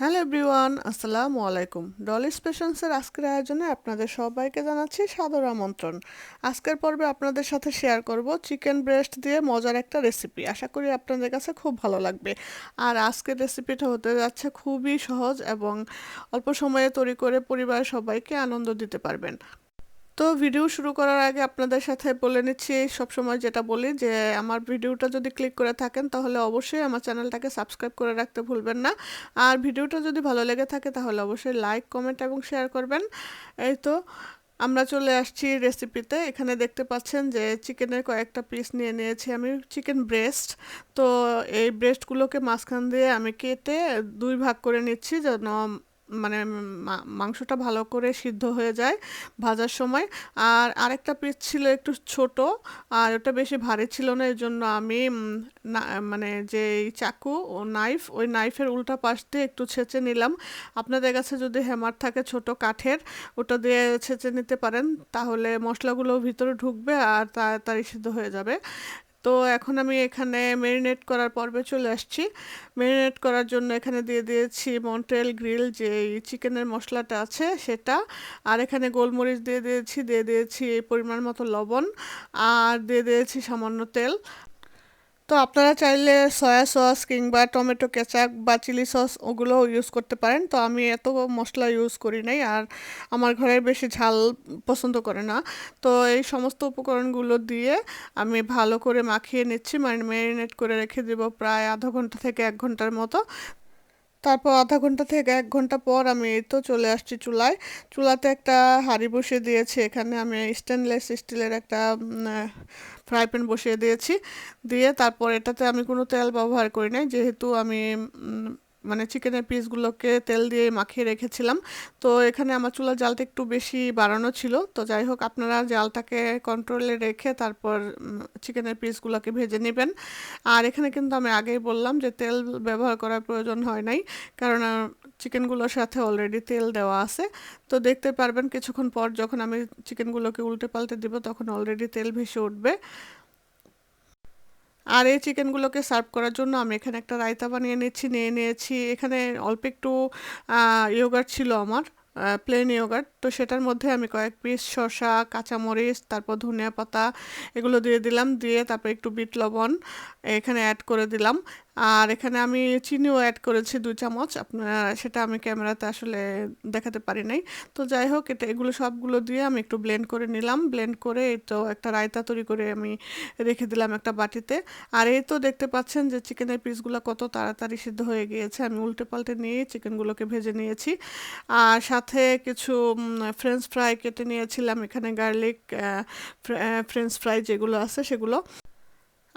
Hello everyone, আসসালামু আলাইকুম। ডলি স্পেশনসের আজকের আয়োজনে আপনাদের সবাইকে জানাচ্ছি সাদর আমন্ত্রণ। আজকের পর্বে আপনাদের সাথে শেয়ার করব চিকেন ব্রেস্ট দিয়ে মজার একটা রেসিপি আশা করি আপনাদের কাছে খুব ভালো লাগবে। আর আজকের রেসিপিটা হতে যাচ্ছে খুবই সহজ এবং অল্প সময়ে তৈরি করে পরিবারের সবাইকে আনন্দ দিতে পারবেন। তো ভিডিও শুরু করার আগে আপনাদের সাথে বলে নিচ্ছি, সবসময় যেটা বলি যে, আমার ভিডিওটা যদি ক্লিক করে থাকেন, তাহলে অবশ্যই আমার চ্যানেলটাকে সাবস্ক্রাইব করে রাখতে ভুলবেন না। আর ভিডিওটা যদি ভালো লেগে থাকে, তাহলে অবশ্যই লাইক কমেন্ট এবং শেয়ার করবেন। এই তো, আমরা চলে আসছি রেসিপিতে এখানে দেখতে পাচ্ছেন যে চিকেনের কয়েকটা পিস নিয়ে নিয়েছি আমি চিকেন ব্রেস্ট তো এই ব্রেস্টগুলোকে মাঝখান দিয়ে আমি কেটে দুই ভাগ করে নিচ্ছি যেন মানে মাংসটা ভালো করে সিদ্ধ হয়ে যায় ভাজার সময়। আর আরেকটা পিস ছিল একটু ছোট, আর ওটা বেশি ভারী ছিল না এই জন্য আমি মানে যে চাকু ও নাইফ ওই নাইফের উল্টা পাশ দিয়ে একটু ছেঁচে নিলাম। আপনাদের কাছে যদি হ্যামার থাকে ছোট কাঠের, ওটা দিয়ে ছেঁচে নিতে পারেন, তাহলে মশলাগুলো ভিতরে ঢুকবে আর তাড়াতাড়ি সিদ্ধ হয়ে যাবে। তো এখন আমি এখানে মেরিনেট করার পর্বে চলে আসছি। মেরিনেট করার জন্য এখানে দিয়ে দিয়েছি মন্টেল গ্রিল যে চিকেনের মশলাটা আছে সেটা। আর এখানে গোলমরিচ দিয়ে দিয়েছি দিয়ে দিয়েছি এই পরিমাণ মতো লবণ। আর দিয়ে দিয়েছি সামান্য তেল। তো আপনারা চাইলে সয়া সস কিংবা টমেটো কেচাপ বা চিলি সস ওগুলো ইউজ করতে পারেন। তো আমি এত মশলা ইউজ করি নাই আর আমার ঘরে বেশি ঝাল পছন্দ করে না। তো এই সমস্ত উপকরণগুলো দিয়ে আমি ভালো করে মাখিয়ে নিচ্ছি মানে ম্যারিনেট করে রেখে দেবো প্রায় আধা ঘণ্টা থেকে এক ঘণ্টার মতো। তারপর আধা ঘণ্টা থেকে এক ঘণ্টা পর আমি তো চলে আসছি চুলায়। চুলাতে একটা হাঁড়ি বসিয়ে দিয়েছি, এখানে আমি স্টেনলেস স্টিলের একটা ফ্রাই প্যান বসিয়ে দিয়েছি। দিয়ে তারপর এটাতে আমি কোনো তেল ব্যবহার করি নাই, যেহেতু আমি মানে চিকেনের পিসগুলোকে তেল দিয়ে মাখিয়ে রেখেছিলাম। তো এখানে আমার চুলার জালটা একটু বেশি বাড়ানো ছিল। তো যাই হোক, আপনারা জালটাকে কন্ট্রোলে রেখে তারপর চিকেনের পিসগুলোকে ভেজে নেবেন। আর এখানে কিন্তু আমি আগেই বললাম যে তেল ব্যবহার করার প্রয়োজন হয় নাই, কারণ চিকেনগুলোর সাথে অলরেডি তেল দেওয়া আছে। তো দেখতে পারবেন কিছুক্ষণ পর যখন আমি চিকেনগুলোকে উল্টে পাল্টে দিব, তখন অলরেডি তেল ভেসে উঠবে। আর এই চিকেনগুলোকে সার্ভ করার জন্য আমি এখানে একটা রায়তা বানিয়ে নিচ্ছি, নিয়ে নিয়েছি। এখানে অল্প একটু ইয়োগার্ট ছিল আমার প্লেন ইয়োগার্ট তো সেটার মধ্যে আমি কয়েক পিস শসা কাঁচামরিচ, তারপর ধনিয়া পাতা এগুলো দিয়ে দিলাম। দিয়ে তারপর একটু বিট লবণ এখানে অ্যাড করে দিলাম। আর এখানে আমি চিনিও অ্যাড করেছি দু চামচ। আপনার, সেটা আমি ক্যামেরাতে আসলে দেখাতে পারি নাই। তো যাই হোক, এটা, এগুলো সবগুলো দিয়ে আমি একটু ব্লেন্ড করে নিলাম। ব্লেন্ড করে এই তো একটা রায়তা তৈরি করে আমি রেখে দিলাম একটা বাটিতে। আর এই তো দেখতে পাচ্ছেন যে চিকেনের পিসগুলো কত তাড়াতাড়ি সিদ্ধ হয়ে গিয়েছে। আমি উল্টে পাল্টে নিয়ে চিকেনগুলোকে ভেজে নিয়েছি। আর সাথে কিছু ফ্রেঞ্চ ফ্রাই কেটে নিয়েছিলাম। এখানে গার্লিক ফ্রেঞ্চ ফ্রাই যেগুলো আছে সেগুলো।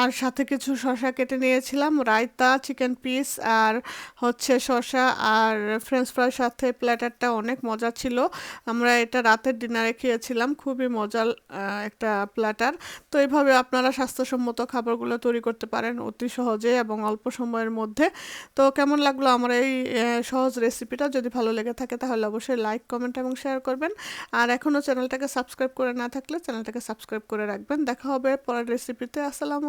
আর সাথে কিছু শশা কেটে নিয়েছিলাম, রায়তা চিকেন পিস আর হচ্ছে শশা আর ফ্রেঞ্চ ফ্রাইয়ের সাথে প্ল্যাটারটা অনেক মজা ছিল। আমরা এটা রাতের ডিনারে খেয়েছিলাম, খুবই মজার একটা প্ল্যাটার তো এইভাবে আপনারা স্বাস্থ্যসম্মত খাবারগুলো তৈরি করতে পারেন অতি সহজে এবং অল্প সময়ের মধ্যে। তো কেমন লাগল আমার এই সহজ রেসিপিটা যদি ভালো লেগে থাকে তাহলে অবশ্যই লাইক কমেন্ট এবং শেয়ার করবেন। আর এখনও চ্যানেলটাকে সাবস্ক্রাইব করে না থাকলে চ্যানেলটাকে সাবস্ক্রাইব করে রাখবেন। দেখা হবে পরের রেসিপিতে আসসালামু